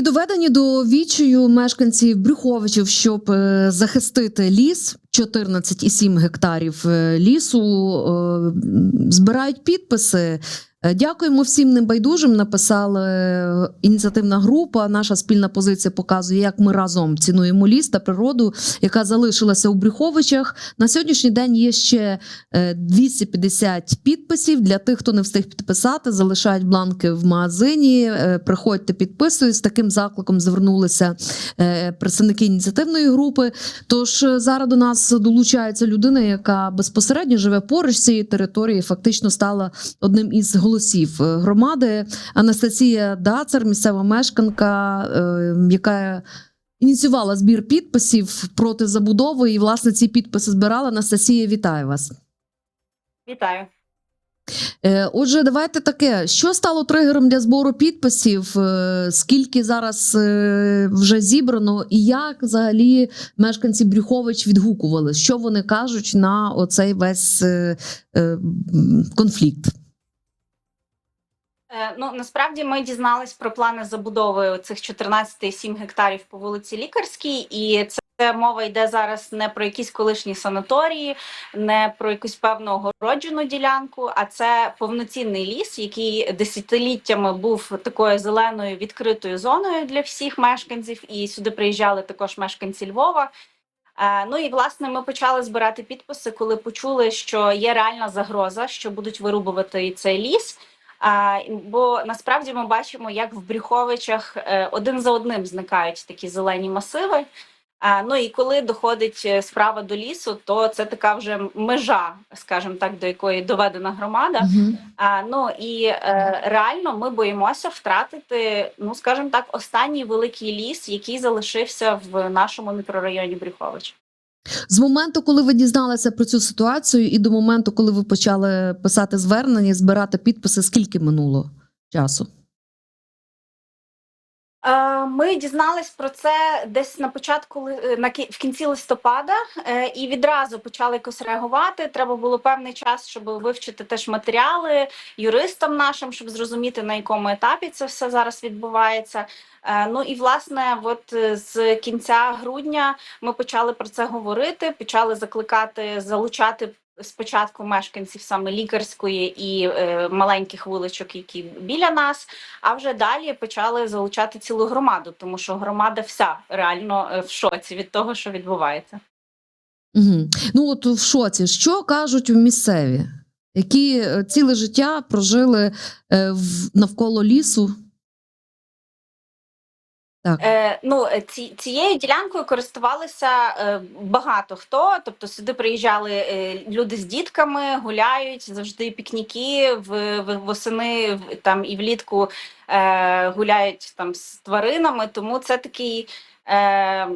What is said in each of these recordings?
І доведені до вічію мешканці Брюховичів, щоб е, захистити ліс, 14,7 гектарів е, лісу, е, збирають підписи. Е, Дякуємо всім небайдужим. Написала е, ініціативна група. Наша спільна позиція показує, як ми разом цінуємо ліс та природу, яка залишилася у Брюховичах. На сьогоднішній день є ще е, 250 підписів для тих, хто не встиг підписати. Залишають бланки в магазині. Е, Приходьте, підписуйтесь. З таким закликом звернулися е, представники ініціативної групи. Тож е, зараз до нас долучається людина, яка безпосередньо живе поруч з цією територією, фактично стала одним із голосів е, громади. Анастасія Дацар, місцева мешканка, е, яка ініціювала збір підписів проти забудови, і власне ці підписи збирала. Анастасія, вітаю вас. Вітаю. Е, Отже, давайте таке: що стало тригером для збору підписів? Скільки зараз вже зібрано, і як взагалі мешканці Брюхович відгукували? Що вони кажуть на оцей весь конфлікт? Е, Ну насправді ми дізнались про плани забудови цих 14,7 гектарів по вулиці Лікарській, і це мова йде зараз не про якісь колишні санаторії, не про якусь певну огороджену ділянку, а це повноцінний ліс, який десятиліттями був такою зеленою відкритою зоною для всіх мешканців. І сюди приїжджали також мешканці Львова. Е, Ну і власне ми почали збирати підписи, коли почули, що є реальна загроза, що будуть вирубувати цей ліс. А, бо насправді ми бачимо, як в Брюховичах е, один за одним зникають такі зелені масиви. А, ну і коли доходить е, справа до лісу, то це така вже межа, скажімо так, до якої доведена громада. А, ну і е, реально ми боїмося втратити, ну скажімо так, останній великий ліс, який залишився в нашому мікрорайоні Брюхович. З моменту, коли ви дізналися про цю ситуацію, і до моменту, коли ви почали писати звернення, збирати підписи, скільки минуло часу? Е, Ми дізнались про це десь на початку е, на в кінці листопада, е, і відразу почали якось реагувати. Треба було певний час, щоб вивчити теж матеріали юристам нашим, щоб зрозуміти на якому етапі це все зараз відбувається. Ну і власне, от з кінця грудня ми почали про це говорити, почали закликати залучати. Спочатку мешканців саме лікарської і е, маленьких вуличок, які біля нас, а вже далі почали залучати цілу громаду, тому що громада вся реально е, в шоці від того, що відбувається. Угу. Ну от в шоці, що кажуть місцеві, які е, ціле життя прожили е, в, навколо лісу? Так. Е, ну, е, ці, цією ділянкою користувалися е, багато хто. Тобто сюди приїжджали е, люди з дітками, гуляють завжди пікніки в, в восени в- там і влітку е, гуляють там з тваринами. Тому це такий. Е,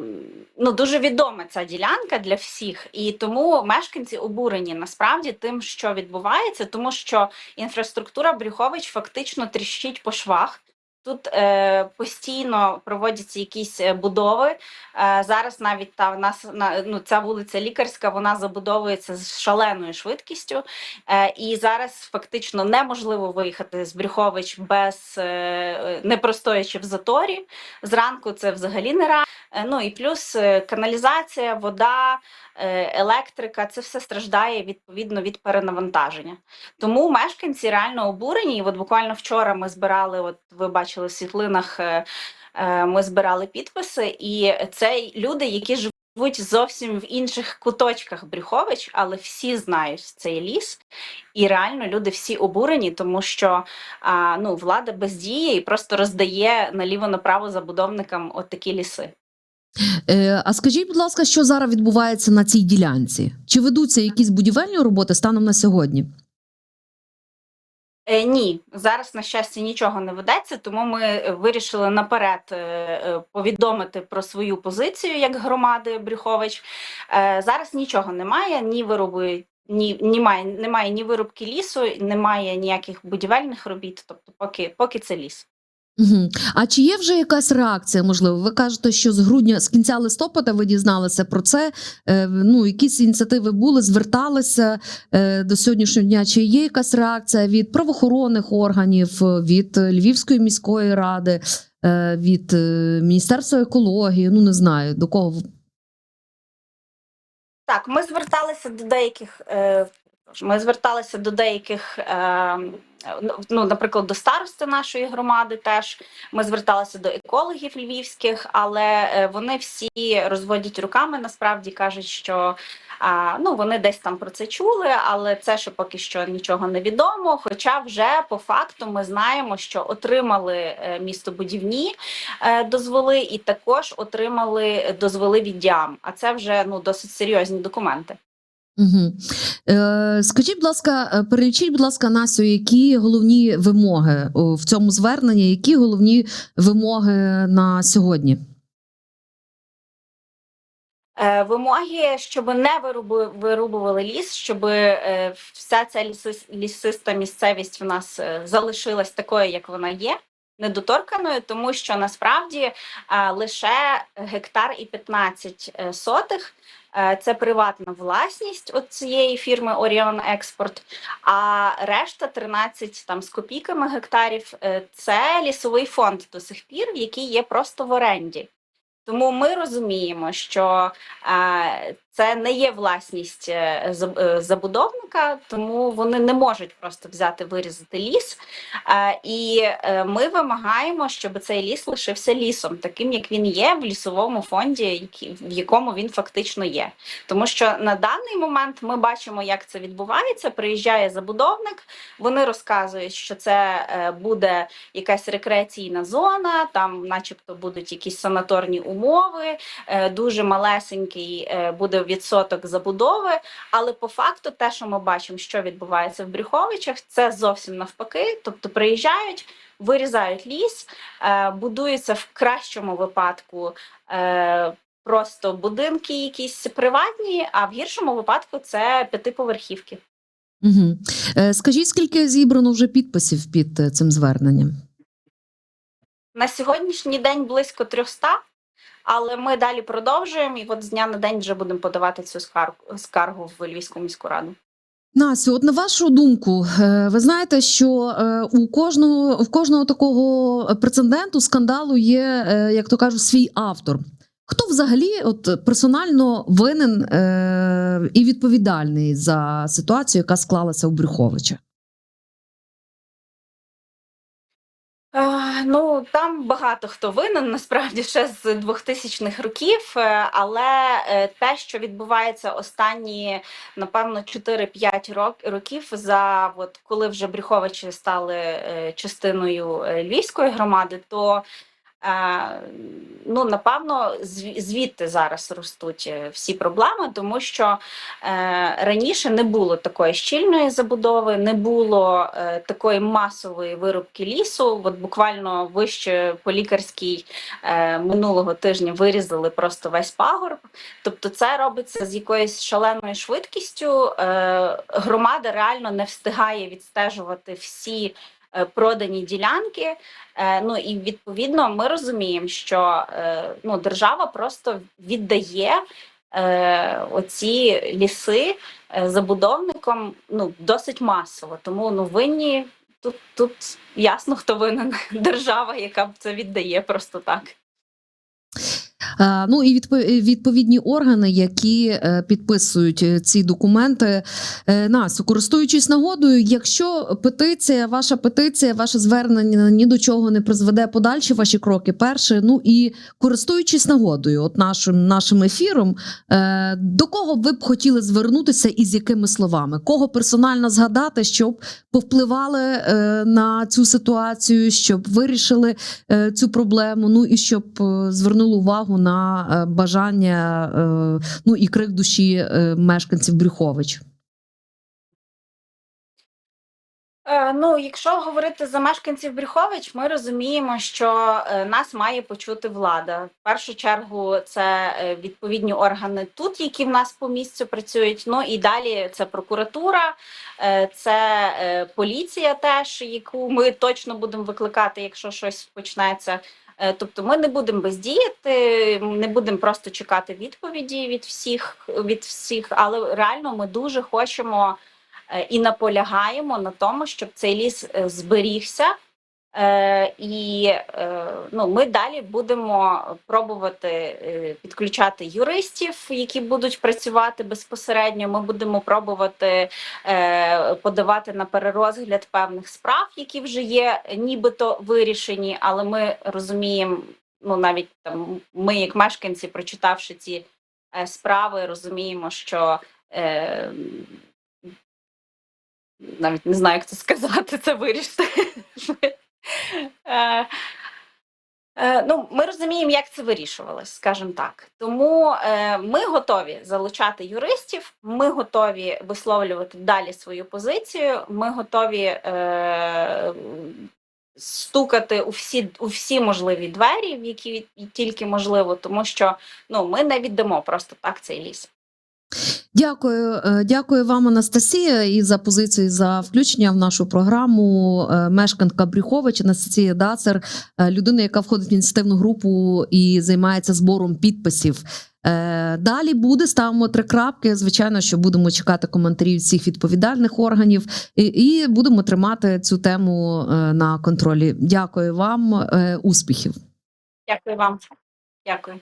ну, дуже відома ця ділянка для всіх, і тому мешканці обурені насправді тим, що відбувається, тому що інфраструктура Брюхович фактично тріщить по швах. Тут е, постійно проводяться якісь е, будови. Е, зараз навіть та в нас на ну ця вулиця лікарська, вона забудовується з шаленою швидкістю. Е, і зараз фактично неможливо виїхати з Брюхович без е, не простоячи в заторі. Зранку це взагалі не ра. Е, ну і плюс е, каналізація, вода, е, електрика це все страждає відповідно від перенавантаження. Тому мешканці реально обурені. І от буквально вчора ми збирали, от ви бачили в світлинах, е, е, ми збирали підписи, і це люди, які живуть зовсім в інших куточках Брюхович, але всі знають цей ліс. І реально люди всі обурені, тому що ну, влада бездіє і просто роздає наліво-направо забудовникам от такі ліси. Е, а скажіть, будь ласка, що зараз відбувається на цій ділянці? Чи ведуться якісь будівельні роботи станом на сьогодні? Е, ні, зараз на щастя нічого не ведеться, тому ми е, вирішили наперед е, е, повідомити про свою позицію як громади Брюхович. Е, зараз нічого немає, ні вироби, ні немає, немає ні вирубки лісу, немає ніяких будівельних робіт. Тобто, поки поки це ліс. Угу. А чи є вже якась реакція? Можливо, ви кажете, що з грудня, з кінця листопада ви дізналися про це. Е, ну, якісь ініціативи були, зверталися е, до сьогоднішнього дня. Чи є якась реакція від правоохоронних органів, від Львівської міської ради? е, від е, Міністерства екології? Ну не знаю до кого Так, ми зверталися до деяких. Е, ми зверталися до деяких, е, ну, наприклад, до старости нашої громади. Теж ми зверталися до екологів львівських, але е, вони всі розводять руками. Насправді кажуть, що ну вони десь там про це чули, але це ще поки що нічого не відомо. Хоча вже по факту ми знаємо, що отримали е, містобудівні е, дозволи, і також отримали дозволи від діам. А це вже ну досить серйозні документи. Угу. Е, скажіть, будь ласка, е, перелічіть, будь ласка, Насю, які головні вимоги в цьому зверненні, які головні вимоги на сьогодні? Е, Вимоги, щоб не вирубували ліс, щоб е, вся ця лісиста місцевість в нас залишилась такою, як вона є, недоторканою, тому що насправді лише гектар і 15 е, сотих це приватна власність от цієї фірми Оріон Експорт, а решта 13 там з копійками гектарів е, це лісовий фонд до сих пір, який є просто в оренді. Тому ми розуміємо, що е, це не є власність е, е, забудовника, тому вони не можуть просто взяти вирізати ліс. І ми вимагаємо, щоб цей ліс лишився лісом, таким як він є в лісовому фонді, в якому він фактично є. Тому що на даний момент ми бачимо, як це відбувається. Приїжджає забудовник, вони розказують, що це буде якась рекреаційна зона, там, начебто, будуть якісь санаторні умови, е, дуже малесенький е, буде відсоток забудови. Але по факту, те, що ми бачимо, що відбувається в Брюховичах, це зовсім навпаки. Тобто приїжджають, вирізають ліс, е, будуються в кращому випадку. Просто будинки якісь приватні, а в гіршому випадку це п'ятиповерхівки. Угу. Скажіть, скільки зібрано вже підписів під цим зверненням? На сьогоднішній день близько 300, але ми далі продовжуємо і от з дня на день вже будемо подавати цю скаргу, скаргу в Львівську міську раду. Насю, от на вашу думку, е, ви знаєте, що е, у кожного в кожного такого прецеденту скандалу є, е, як то кажуть, свій автор. Хто взагалі от персонально винен е, і відповідальний за ситуацію, яка склалася у Брюховича? Ну там багато хто винен насправді ще з 2000-х років, е, але е, те, що відбувається останні, напевно, 4-5 рок- років, за от коли вже Брюховичі стали е, частиною львівської громади, то ну напевно звідти зараз ростуть е, всі проблеми, тому що е, раніше не було такої щільної забудови, не було е, такої масової вирубки лісу. От буквально вище по лікарській минулого тижня вирізали просто весь пагорб. Тобто, це робиться з якоюсь шаленою швидкістю. Громада реально не встигає відстежувати всі. Е, Продані ділянки, Е, ну і відповідно ми розуміємо, що е, ну, держава просто віддає оці ліси забудовникам ну, досить масово. Тому ну, винні тут, тут ясно, хто винен держава, яка це віддає просто так. Е, Ну і відпо- відповідні органи, які е, підписують е, ці документи. Насю, користуючись нагодою, якщо петиція, ваша петиція, ваше звернення ні до чого не призведе подальші ваші кроки, перше, ну і користуючись нагодою, от нашим нашим ефіром, до кого ви б хотіли звернутися і з якими словами? Кого персонально згадати, щоб повпливали на цю ситуацію, щоб вирішили цю проблему, ну і щоб звернули увагу на е, бажання е, ну і крик душі е, мешканців Брюхович. Ну, якщо говорити за мешканців Брюхович, ми розуміємо, що нас має почути влада. В першу чергу це відповідні органи тут, які в нас по місцю працюють. Ну і далі це прокуратура, це поліція, теж яку ми точно будемо викликати, якщо щось почнеться. Е, Тобто ми не будемо бездіяти, не будемо просто чекати відповіді від всіх від всіх, але реально ми дуже хочемо е, і наполягаємо на тому, щоб цей ліс е, зберігся, і е, ну, ми далі будемо пробувати е, підключати юристів, які будуть працювати безпосередньо. Ми будемо пробувати е, подавати на перерозгляд певних справ, які вже є нібито вирішені, але ми розуміємо, ну навіть там ми, як мешканці, прочитавши ці е, справи, розуміємо, що е, навіть не знаю, як це сказати, це вирішити. Е, е, Ну, ми розуміємо, як це вирішувалось, скажімо так. Тому е, ми готові залучати юристів, ми готові висловлювати далі свою позицію. Ми готові стукати у всі, у всі можливі двері, в які тільки можливо, тому що ну, ми не віддамо просто так цей ліс. Дякую, Е, дякую вам, Анастасія, і за позицію за включення в нашу програму. Е, Мешканка Брюхович Анастасія Дацер, е, людина, яка входить в ініціативну групу і займається збором підписів. Далі буде ставимо три крапки. Звичайно, що будемо чекати коментарів всіх відповідальних органів і, і будемо тримати цю тему на контролі. Дякую вам, успіхів. Дякую вам. Дякую.